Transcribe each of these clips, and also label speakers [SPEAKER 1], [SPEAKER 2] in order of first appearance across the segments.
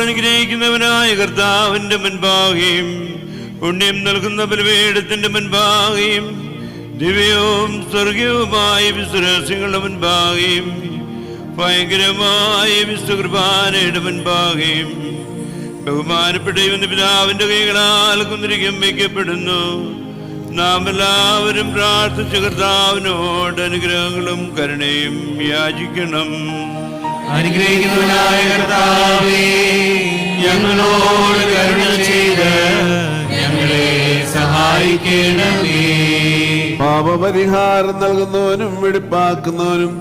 [SPEAKER 1] അനുഗ്രഹിക്കുന്നവനായ കർത്താവിന്റെ മുൻപാകെയും പുണ്യം നൽകുന്ന ബലവേടത്തിന്റെ മുൻപാകെയും ദിവ്യവും സ്വർഗീയവുമായ വിശ്വാസികളുടെ മുൻപാകെയും ഭയങ്കരമായ വിശ്വകുർബാനയുടെ മുൻപാകെയും ബഹുമാനപ്പെട്ട പിതാവിന്റെ കൈകളാൽ കുന്നിരിക്കും വയ്ക്കപ്പെടുന്നു. നാം എല്ലാവരും പ്രാർത്ഥിച്ച കർത്താവിനോട് അനുഗ്രഹങ്ങളും കരുണയും യാചിക്കണം.
[SPEAKER 2] അനുഗ്രഹിക്കുന്നവനായ
[SPEAKER 3] പാപപരിഹാരം നൽകുന്നവനും വെടിപ്പാക്കുന്നവനും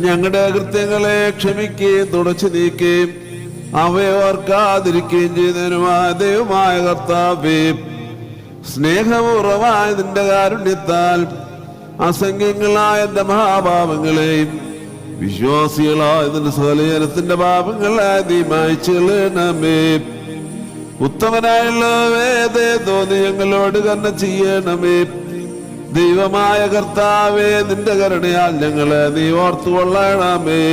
[SPEAKER 3] ഞങ്ങളുടെ കൃത്യങ്ങളെ ക്ഷമിക്കുകയും തുടച്ചു നീക്കുകയും അവയെ ഓർക്കാതിരിക്കുകയും ചെയ്യുന്നതിനുമായ ദൈവമായ കർത്താവേ സ്നേഹപൂർവമായ നിന്റെ കാരുണ്യത്താൽ അസംഖ്യങ്ങളായ എന്റെ മഹാപാപങ്ങളെയും വിശ്വാസികളായ നിന്റെ സകലജനത്തിന്റെ പാപങ്ങളെ നീ മായ്ച്ചു കളയണമേ വേദേ തോന്നി ഞങ്ങളോട് കരുണ ചെയ്യണമേ. ദൈവമായ കർത്താവേ നിന്റെ കരുണയാൽ ഞങ്ങളെ നീ ഓർത്തുകൊള്ളണമേ.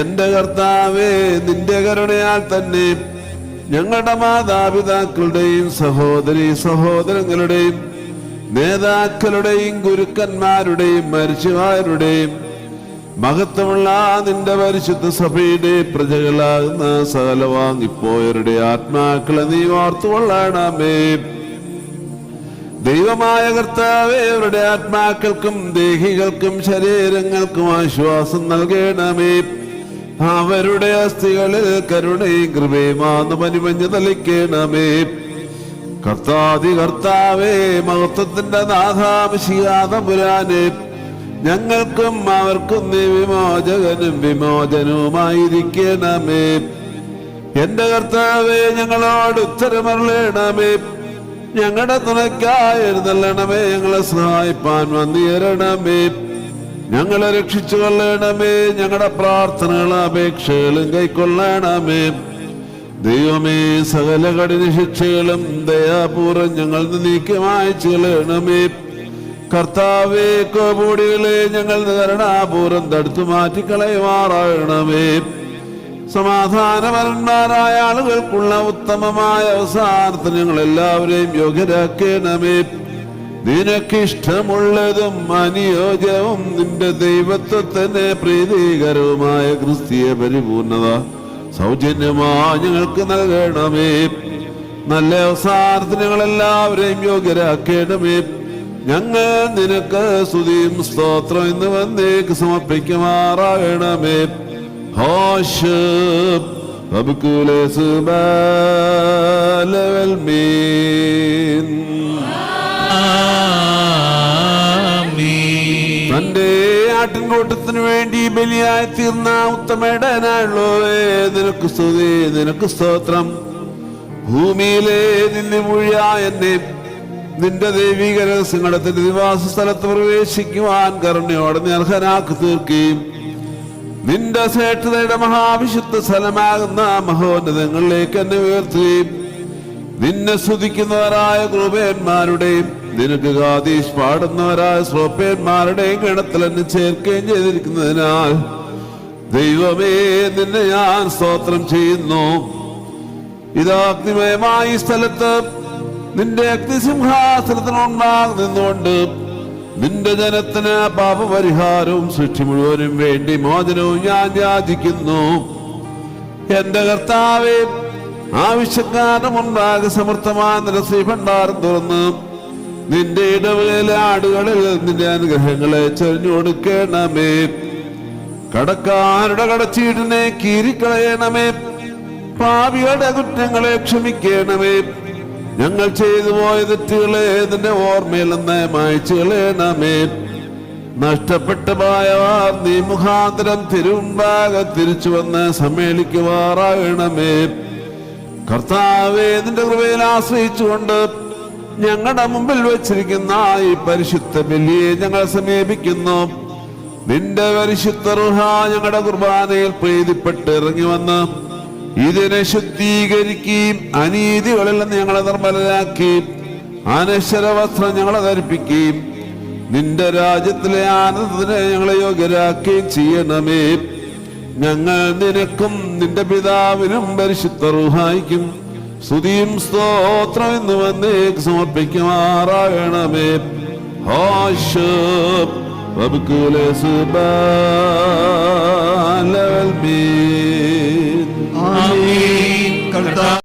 [SPEAKER 3] എന്റെ കർത്താവേ നിന്റെ കരുണയാൽ തന്നെ ഞങ്ങളുടെ മാതാപിതാക്കളുടെയും സഹോദരി സഹോദരങ്ങളുടെയും നേതാക്കളുടെയും ഗുരുക്കന്മാരുടെയും മരിച്ചുകാരുടെയും മഹത്വമുള്ള നിന്റെ പരിശുദ്ധ സഭയുടെ പ്രജകളാകുന്ന സകല വാങ്ങിപ്പോയവരുടെ ആത്മാക്കളെ നീ ഓർത്തുകൊള്ളണമേ ദൈവമായ കർത്താവേ അവരുടെ ആത്മാക്കൾക്കും ദേഹികൾക്കും ശരീരങ്ങൾക്കും ആശ്വാസം നൽകണമേ. അവരുടെ അസ്ഥികളിൽ കരുണയും കൃപയുമാന്ന് പനിമഞ്ഞ് തളിക്കണമേ. കർത്താതി കർത്താവേ മഹത്വത്തിന്റെ നാഥാംശിയാതപുരാനെ ഞങ്ങൾക്കും അവർക്കും നീ വിമോചകനും വിമോചനവുമായിരിക്കണമേ എന്റെ കർത്താവേ ഞങ്ങളോട് ഉത്തരമറിയണമേ ഞങ്ങളുടെ തുണയ്ക്കായി എഴുന്നള്ളണമേ. ഞങ്ങളെ സഹായിപ്പാൻ വന്നിയരണമേ. ഞങ്ങളെ രക്ഷിച്ചു കൊള്ളണമേ ഞങ്ങളുടെ പ്രാർത്ഥനകളും അപേക്ഷകളും കൈക്കൊള്ളണമേ. ദൈവമേ സകല കഠിന ശിക്ഷകളും ദയാപൂർവം ഞങ്ങൾ നീക്കി വായിച്ചു കർത്താവേ കോപൂടികളെ ഞങ്ങൾ കരുണാപൂർവം തടുത്തു മാറ്റിക്കളയുമാറാകണമേ. സമാധാനപരന്മാരായ ആളുകൾക്കുള്ള ഉത്തമമായ അവസാനത്തിന് ഞങ്ങൾ എല്ലാവരെയും യോഗ്യരാക്കണമേ. നിനക്ക് ഇഷ്ടമുള്ളതും അനുയോജ്യവും നിന്റെ ദൈവത്വത്തിന് പ്രീതികരവുമായ ക്രിസ്തീയ പരിപൂർണത സൗജന്യമായി ഞങ്ങൾക്ക് നൽകണമേ. നല്ല അവസാനത്തിന് ഞങ്ങൾ എല്ലാവരെയും യോഗ്യരാക്കണമേ. ഞങ്ങൾ നിനക്ക് സ്തുതിയും സ്തോത്രം ഇന്ന് വന്നേക്ക് സമർപ്പിക്കുമാറാകണമേ. ഹോഷ് മീൻ. തന്റെ ആട്ടിൻകൂട്ടത്തിന് വേണ്ടി ബലിയായി തീർന്ന ഉത്തമേടനായുള്ളവേ നിനക്ക് സ്തുതി നിനക്ക് സ്തോത്രം. ഭൂമിയിലെ നിന്നെ മുഴിയാ എന്നെ നിന്റെ ദൈവിക രഹസ്യങ്ങളുടെ നിവാസ സ്ഥലത്ത് പ്രവേശിക്കുവാൻ കരുണയോടെ നീ അർഹനാക്കി തീർക്കുകയും നിന്റെ ശ്രേഷ്ഠതയുടെ മഹാവിശുദ്ധ സ്ഥലമാകുന്ന മഹോന്നതങ്ങളിലേക്ക് എന്നെ ഉയർത്തുകയും നിന്നെ സ്തുതിക്കുന്നവരായ കൃപയന്മാരുടെയും നിനക്ക് ഗാദീഷ് പാടുന്നവരായ ശ്രോപ്പയന്മാരുടെയും ഗണത്തിൽ എന്നെ ചേർക്കുകയും ചെയ്തിരിക്കുന്നതിനാൽ ദൈവമേ നിന്നെ ഞാൻ സ്തോത്രം ചെയ്യുന്നു. ഇതാഗ്നിമയമായ സ്ഥലത്ത് നിന്റെ അഗ്നിസിംഹാസനത്തിനുണ്ടാകെ നിന്നുകൊണ്ട് നിന്റെ ജനത്തിന് പാപപരിഹാരവും സൃഷ്ടി മുഴുവനും വേണ്ടി മോചനവും ഞാൻ യാചിക്കുന്നു. എന്റെ കർത്താവെ ആവശ്യക്കാരമുണ്ടാകെ സമർത്ഥമായ നിരസി ഭണ്ഡാരം തുറന്ന് നിന്റെ ഇടവകയിലെ ആടുകളിൽ നിന്റെ അനുഗ്രഹങ്ങളെ ചെറിഞ്ഞു കൊടുക്കണമേ കടക്കാരുടെ കടച്ചീടിനെ കീറിക്കളയണമേ. പാപികളുടെ കുറ്റങ്ങളെ ക്ഷമിക്കണമേ. ഞങ്ങൾ ചെയ്തു പോയ തെറ്റുകളെ നിന്റെ ഓർമ്മയിൽ നിന്ന് മായച്ചു കളയണമേ നഷ്ടപ്പെട്ടു പോയവർ നീ മുഖാന്തരം തിരുമ്പാക തിരിച്ചു വന്ന് സമ്മേളിക്കുമാറാകണമേ. കർത്താവേ നിന്റെ കൃപയിൽ ആശ്രയിച്ചുകൊണ്ട് ഞങ്ങളുടെ മുമ്പിൽ വെച്ചിരിക്കുന്ന ഈ പരിശുദ്ധ ബലിയെ ഞങ്ങൾ സമീപിക്കുന്നു. നിന്റെ പരിശുദ്ധ റുഹ ഞങ്ങളുടെ കുർബാനയിൽ പ്രീതിപ്പെട്ട് ഇറങ്ങി വന്ന് ഇതിനെ ശുദ്ധീകരിക്കുകയും അനീതികളിൽ നിന്ന് ഞങ്ങളെ നിർമ്മലരാക്കുകയും അനശ്വര വസ്ത്രം ഞങ്ങളെ ധരിപ്പിക്കുകയും നിന്റെ രാജ്യത്തിലെ ആനന്ദത്തിനെ ഞങ്ങളെ യോഗ്യരാക്കുകയും ചെയ്യണമേ. ഞങ്ങൾ നിനക്കും നിന്റെ പിതാവിനും പരിശുദ്ധ റുഹായിക്കും സ്തുതിയും സ്തോത്രം എന്ന് വന്നേക്ക് സമർപ്പിക്കുമാറാകണമേ. ഹോഷ് വബുക്കുലെ ബീ cantar.